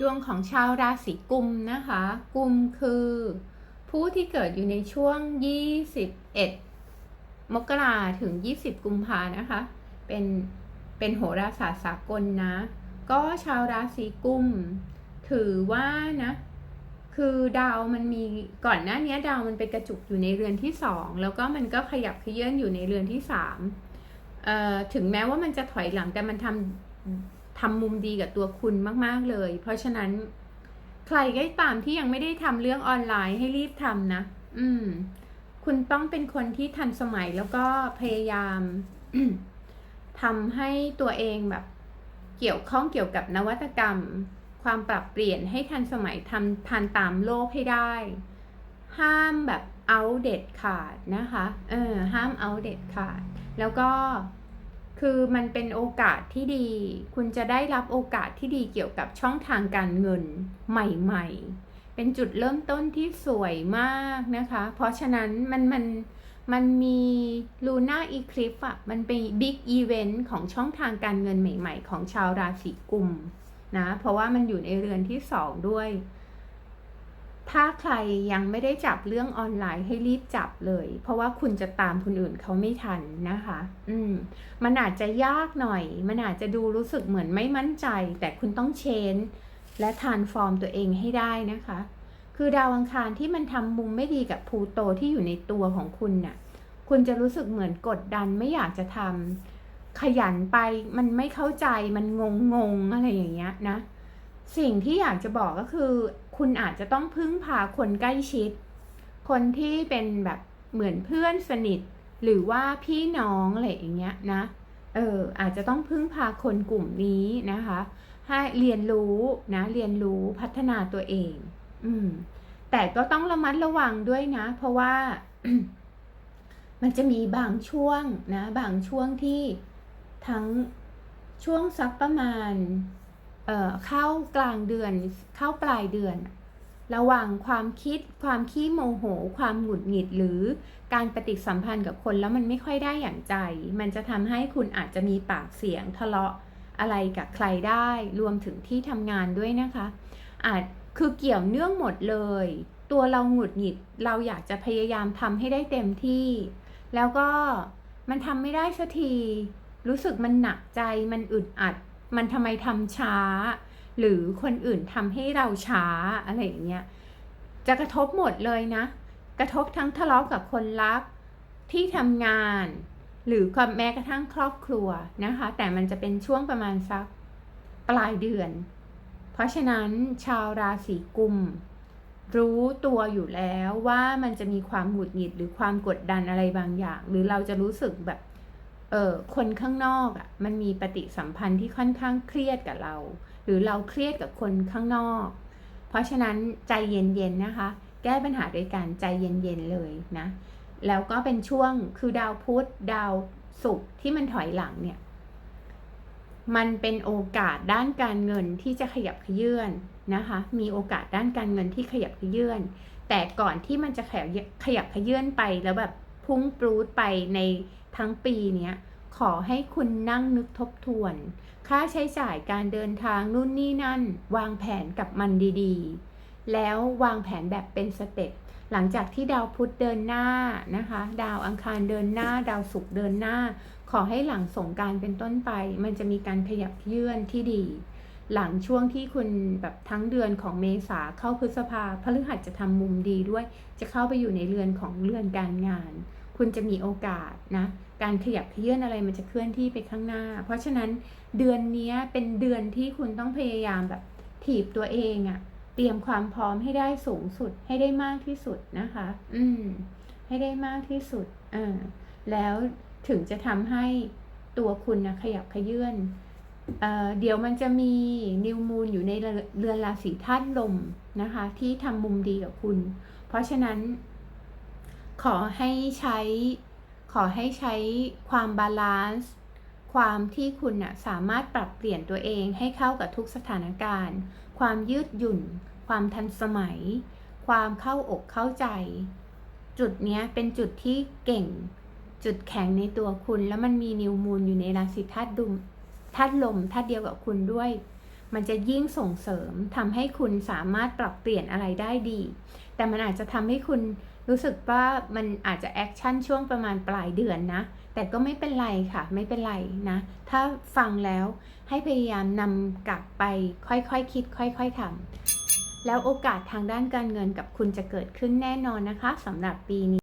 ดวงของชาวราศีกุมนะคะ กุมคือ ผู้ที่เกิดอยู่ในช่วง 21 มกราถึง 20 กุมภานะคะ เป็น เป็นโหราศาสตร์สากลนะ ก็ชาวราศีกุม ถือว่านะ คือดาวมันมีก่อนหน้านี้ดาวมันไปกระจุกอยู่ในเรือนที่สองแล้วก็มันก็ขยับขยื่นอยู่ในเรือนที่สามเอ่อถึงแม้ว่ามันจะถอยหลังแต่มันทำ ทำมุมดีกับตัวคุณมากๆเลย เพราะฉะนั้น ใครก็ตามที่ยังไม่ได้ทำเรื่องออนไลน์ให้รีบทำนะ อืม คุณต้องเป็นคนที่ทันสมัยแล้วก็พยายามทำให้ตัวเองแบบ เกี่ยวข้องเกี่ยวกับนวัตกรรม ความปรับเปลี่ยนให้ทันสมัยทำทันตามโลกให้ได้ ห้ามแบบเอาเด็ดขาดนะคะ เออ ห้ามเอาเด็ดขาด แล้วก็ คือมันเป็นโอกาสที่ดี คุณจะได้รับโอกาสที่ดีเกี่ยวกับช่องทางการเงินใหม่ๆ เป็นจุดเริ่มต้นที่สวยมากนะคะ เพราะฉะนั้นมันมันมันมีลูน่าอีคลิปอะมันเป็นบิ๊กอีเวนต์ของช่องทางการเงินใหม่ๆ ของชาวราศีกุมนะ เพราะว่ามันอยู่ในเรือนที่สองด้วย ถ้าใครยังไม่ได้จับเรื่องออนไลน์ให้รีบจับเลย เพราะว่าคุณจะตามคนอื่นเขาไม่ทันนะคะ อืม มันอาจจะยากหน่อย มันอาจจะดูรู้สึกเหมือนไม่มั่นใจ แต่คุณต้องเชน และทานฟอร์มตัวเองให้ได้นะคะ คือดาวอังคารที่มันทำมุมไม่ดีกับพูโตที่อยู่ในตัวของคุณน่ะ คุณจะรู้สึกเหมือนกดดันไม่อยากจะทำขยันไปมันไม่เข้าใจมันงงงๆอะไรอย่างเงี้ยนะ สิ่งที่อยากจะบอกก็คือ คุณอาจจะต้องพึ่งพาคนใกล้ชิด คนที่เป็นแบบเหมือนเพื่อนสนิท หรือว่าพี่น้องอะไรอย่างเงี้ยนะ เอออาจจะต้องพึ่งพาคนกลุ่มนี้นะคะ ให้เรียนรู้นะ เรียนรู้พัฒนาตัวเอง อืม แต่ก็ต้องระมัดระวังด้วยนะ เพราะว่า มันจะมีบางช่วงนะ บางช่วงที่ทั้งช่วงสักประมาณ เเข้ากลางเดือน เข้าปลายเดือน ระหว่างความคิด ความขี้โมโห ความหงุดหงิดหรือการปฏิสัมพันธ์กับคนแล้วมันไม่ค่อยได้อย่างใจ มันจะทำให้คุณอาจจะมีปากเสียงทะเลาะอะไรกับใครได้รวมถึงที่ทำงานด้วยนะคะ อาจคือเกี่ยวเนื่องหมดเลย ตัวเราหงุดหงิดเราอยากจะพยายามทำให้ได้เต็มที่ แล้วก็มันทำไม่ได้สักที รู้สึกมันหนักใจมันอึดอัด มันทำไมทำช้า หรือคนอื่นทำให้เราช้าอะไรอย่างเงี้ยจะกระทบหมดเลยนะ กระทบทั้งทะเลาะกับคนรักที่ทำงาน หรือแม้กระทั่งครอบครัวนะคะ แต่มันจะเป็นช่วงประมาณสักปลายเดือน เพราะฉะนั้นชาวราศีกุม รู้ตัวอยู่แล้วว่ามันจะมีความหงุดหงิดหรือความกดดันอะไรบางอย่าง หรือเราจะรู้สึกแบบ เออคนข้างนอกอะ่ะมันมีปฏิสัมพันธ์ที่ค่อนข้างเครียดกับเรา หรือเราเครียดกับคนข้างนอก เพราะฉะนั้นใจเย็นๆนะคะ แก้ปัญหาโดยการใจเย็นๆเลยนะ แล้วก็เป็นช่วงคือดาวพุธดาวศุกร์ที่มันถอยหลังเนี่ยมันเป็นโอกาสด้านการเงินที่จะขยับขยื่นนะคะ มีโอกาสด้านการเงินที่ขยับขยื่นแต่ก่อนที่มันจะขยับขยับขยื่นไปแล้วแบบพุ่งปรูดไปใน ทั้งปีเนี้ยขอให้คุณนั่งนึกทบทวน ค่าใช้จ่ายการเดินทางนู่นนี่นั่น วางแผนกับมันดีๆ แล้ววางแผนแบบเป็นสเต็ปหลังจากที่ดาวพุธเดินหน้านะคะ ดาวอังคารเดินหน้า ดาวศุกร์เดินหน้า ขอให้หลังสงการเป็นต้นไป มันจะมีการขยับเยื่อนที่ดี หลังช่วงที่คุณแบบทั้งเดือนของเมษาเข้าพฤษภาพฤหัสจะทำมุมดีด้วย จะเข้าไปอยู่ในเรือนของเรือนการงาน คุณจะมีโอกาสนะ การขยับเยื่อนอะไรมันจะเคลื่อนที่ไปข้างหน้า เพราะฉะนั้นเดือนนี้เป็นเดือนที่คุณต้องพยายามแบบถีบตัวเองอะเตรียมความพร้อมให้ได้สูงสุดให้ได้มากที่สุดนะคะ อืม ให้ได้มากที่สุดอ่าแล้วถึงจะทำให้ตัวคุณนะขยับขยื่นเอ่อเดี๋ยวมันจะมีนิวมูนอยู่ในเรือนราศีธาตุลมนะคะ ที่ทำมุมดีกับคุณ เพราะฉะนั้น ขอให้ใช้ ขอให้ใช้ความบาลานซ์ความที่คุณนะสามารถปรับเปลี่ยนตัวเองให้เข้ากับทุกสถานการณ์ ความยืดหยุ่น ความทันสมัย ความเข้าอกเข้าใจ จุดนี้เป็นจุดที่เก่ง จุดแข็งในตัวคุณ แล้วมันมีนิวมูลอยู่ในราศีธาตุดุมธาตุลมธาตุเดียวกับคุณด้วย มันจะยิ่งส่งเสริมทำให้คุณสามารถปรับเปลี่ยนอะไรได้ดี แต่มันอาจจะทำให้คุณ รู้สึกว่ามันอาจจะแอคชั่นช่วงประมาณปลายเดือนนะ แต่ก็ไม่เป็นไรค่ะ ไม่เป็นไรนะ ถ้าฟังแล้วให้พยายามนำกลับไปค่อยๆคคิด ค่อย ๆทำแล้วโอกาสทางด้านการเงินกับคุณจะเกิดขึ้นแน่นอนนะคะสำหรับปีนี้